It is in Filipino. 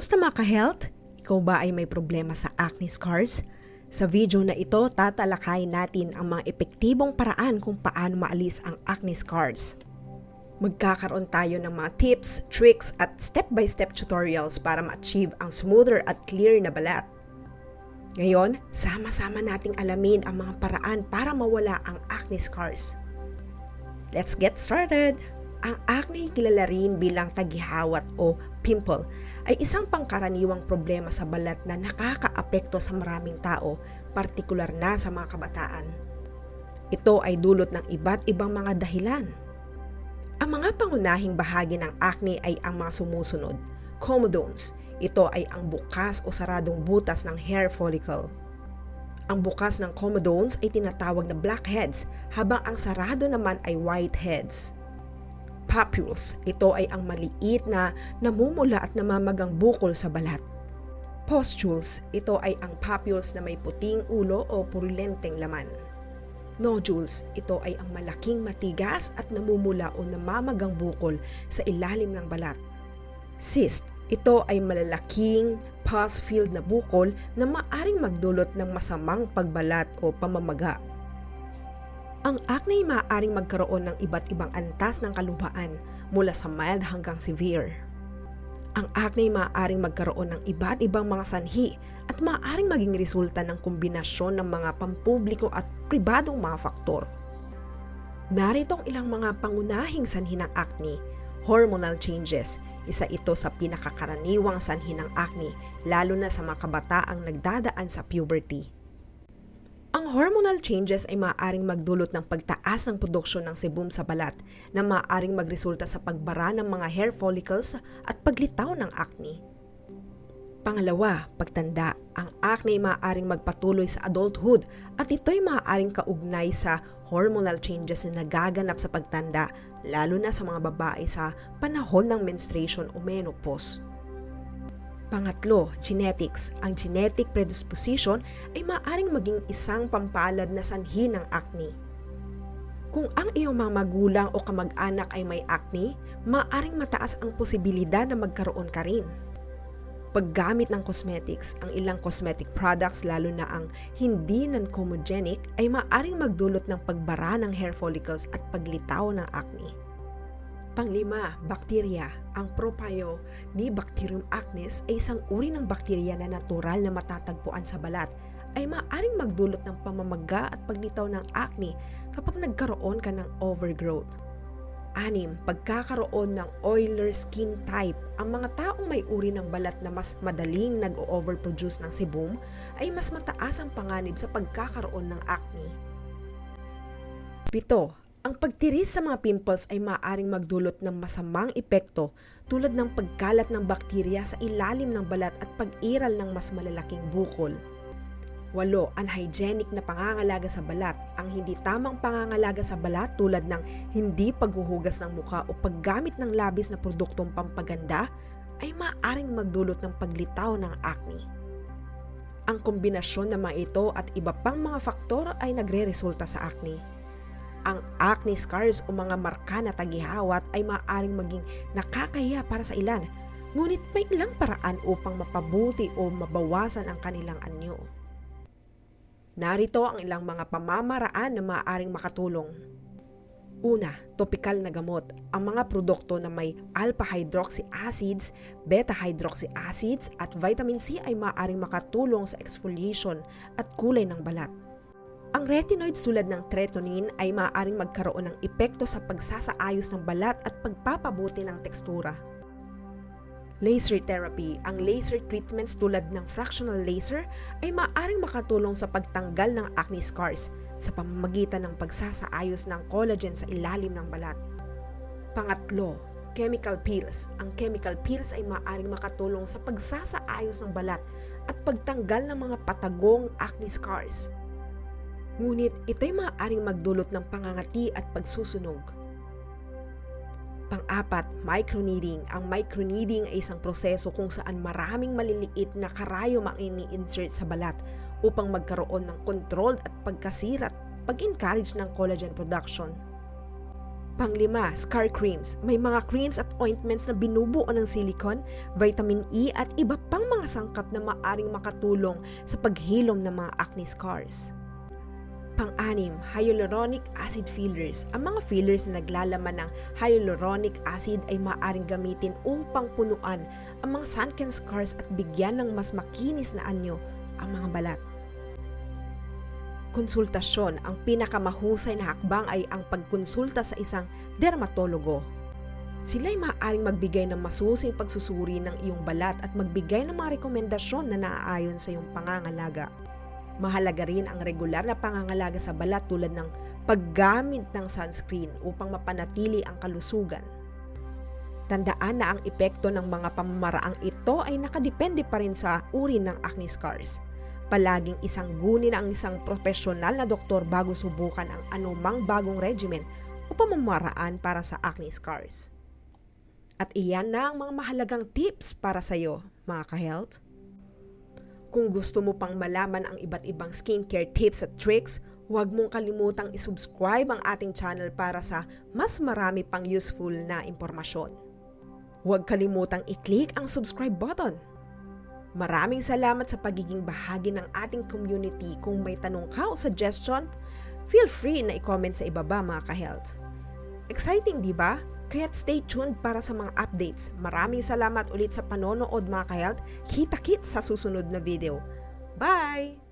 Kamusta mga ka-health? Ikaw ba ay may problema sa acne scars? Sa video na ito, tatalakayin natin ang mga epektibong paraan kung paano maalis ang acne scars. Magkakaroon tayo ng mga tips, tricks at step-by-step tutorials para ma-achieve ang smoother at clear na balat. Ngayon, sama-sama nating alamin ang mga paraan para mawala ang acne scars. Let's get started! Ang acne kilala rin bilang tagihawat o pimple ay isang pangkaraniwang problema sa balat na nakakaapekto sa maraming tao, partikular na sa mga kabataan. Ito ay dulot ng iba't ibang mga dahilan. Ang mga pangunahing bahagi ng acne ay ang mga sumusunod. Comedones, ito ay ang bukas o saradong butas ng hair follicle. Ang bukas ng comedones ay tinatawag na blackheads, habang ang sarado naman ay whiteheads papules. Ito ay ang maliit na namumula at namamagang bukol sa balat. Pustules. Ito ay ang papules na may puting ulo o purulenteng laman. Nodules. Ito ay ang malaking matigas at namumula o namamagang bukol sa ilalim ng balat. Cyst. Ito ay malalaking pus-filled na bukol na maaring magdulot ng masamang pagbalat o pamamaga. Ang acne ay maaaring magkaroon ng iba't ibang antas ng kalumpaan mula sa mild hanggang severe. Ang acne ay maaaring magkaroon ng iba't ibang mga sanhi at maaaring maging resulta ng kombinasyon ng mga pampubliko at pribadong mga faktor. Narito ang ilang mga pangunahing sanhi ng acne, hormonal changes, isa ito sa pinakakaraniwang sanhi ng acne lalo na sa mga kabataang nagdadaan sa puberty. Hormonal changes ay maaaring magdulot ng pagtaas ng produksyon ng sebum sa balat na maaaring magresulta sa pagbara ng mga hair follicles at paglitaw ng acne. Pangalawa, pagtanda. Ang acne ay maaaring magpatuloy sa adulthood at ito ay maaaring kaugnay sa hormonal changes na nagaganap sa pagtanda lalo na sa mga babae sa panahon ng menstruation o menopause. Pangatlo, genetics. Ang genetic predisposition ay maaaring maging isang pampalad na sanhi ng acne. Kung ang iyong mga magulang o kamag-anak ay may acne, maaaring mataas ang posibilidad na magkaroon ka rin. Paggamit ng cosmetics, ang ilang cosmetic products lalo na ang hindi non-comedogenic ay maaaring magdulot ng pagbara ng hair follicles at paglitaw ng acne. Panglima, bakterya. Ang propio ni Bacterium acnes ay isang uri ng bakterya na natural na matatagpuan sa balat ay maaring magdulot ng pamamaga at paglitaw ng acne kapag nagkaroon ka ng overgrowth. Anim, pagkakaroon ng oiler skin type. Ang mga taong may uri ng balat na mas madaling nag-overproduce ng sebum ay mas mataas ang panganib sa pagkakaroon ng acne. Pito, ang pagtiris sa mga pimples ay maaaring magdulot ng masamang epekto tulad ng pagkalat ng bakterya sa ilalim ng balat at pag-iral ng mas malalaking bukol. Walo, unhygienic na pangangalaga sa balat. Ang hindi tamang pangangalaga sa balat tulad ng hindi paghuhugas ng muka o paggamit ng labis na produktong pampaganda ay maaaring magdulot ng paglitaw ng acne. Ang kombinasyon ng mga ito at iba pang mga faktor ay nagre-resulta sa acne acne scars o mga marka na tagihawat ay maaaring maging nakakahiya para sa ilan, ngunit may ilang paraan upang mapabuti o mabawasan ang kanilang anyo. Narito ang ilang mga pamamaraan na maaaring makatulong. Una, topikal na gamot. Ang mga produkto na may alpha-hydroxy acids, beta-hydroxy acids at vitamin C ay maaaring makatulong sa exfoliation at kulay ng balat. Ang retinoids tulad ng tretinoin ay maaaring magkaroon ng epekto sa pagsasaayos ng balat at pagpapabuti ng tekstura. Laser therapy. Ang laser treatments tulad ng fractional laser ay maaaring makatulong sa pagtanggal ng acne scars sa pamamagitan ng pagsasaayos ng collagen sa ilalim ng balat. Pangatlo, chemical peels. Ang chemical peels ay maaaring makatulong sa pagsasaayos ng balat at pagtanggal ng mga patagong acne scars. Ngunit ito'y maaaring magdulot ng pangangati at pagsusunog. Pang-apat, microneedling. Ang microneedling ay isang proseso kung saan maraming maliliit na karayom ang ini-insert sa balat upang magkaroon ng controlled at pagkasirat pag-encourage ng collagen production. Panglima, scar creams. May mga creams at ointments na binubuo ng silicone, vitamin E at iba pang mga sangkap na maaring makatulong sa paghilom ng mga acne scars. Pang-anim, hyaluronic acid fillers. Ang mga fillers na naglalaman ng hyaluronic acid ay maaaring gamitin upang punuan ang mga sunken scars at bigyan ng mas makinis na anyo ang mga balat. Konsultasyon. Ang pinakamahusay na hakbang ay ang pagkonsulta sa isang dermatologo. Sila ay maaaring magbigay ng masusing pagsusuri ng iyong balat at magbigay ng mga rekomendasyon na naaayon sa iyong pangangalaga. Mahalaga rin ang regular na pangangalaga sa balat tulad ng paggamit ng sunscreen upang mapanatili ang kalusugan. Tandaan na ang epekto ng mga pamamaraang ito ay nakadepende pa rin sa uri ng acne scars. Palaging isang gunin ang isang profesional na doktor bago subukan ang anumang bagong regimen o pamamaraan para sa acne scars. At iyan na ang mga mahalagang tips para sa iyo, mga ka-health. Kung gusto mo pang malaman ang iba't ibang skincare tips at tricks, huwag mong kalimutang isubscribe ang ating channel para sa mas marami pang useful na impormasyon. Huwag kalimutang i-click ang subscribe button. Maraming salamat sa pagiging bahagi ng ating community. Kung may tanong ka o suggestion, feel free na i-comment sa ibaba mga ka-health. Exciting, di ba? Kaya't stay tuned para sa mga updates. Maraming salamat ulit sa panonood mga ka-health. Kita-kit sa susunod na video. Bye!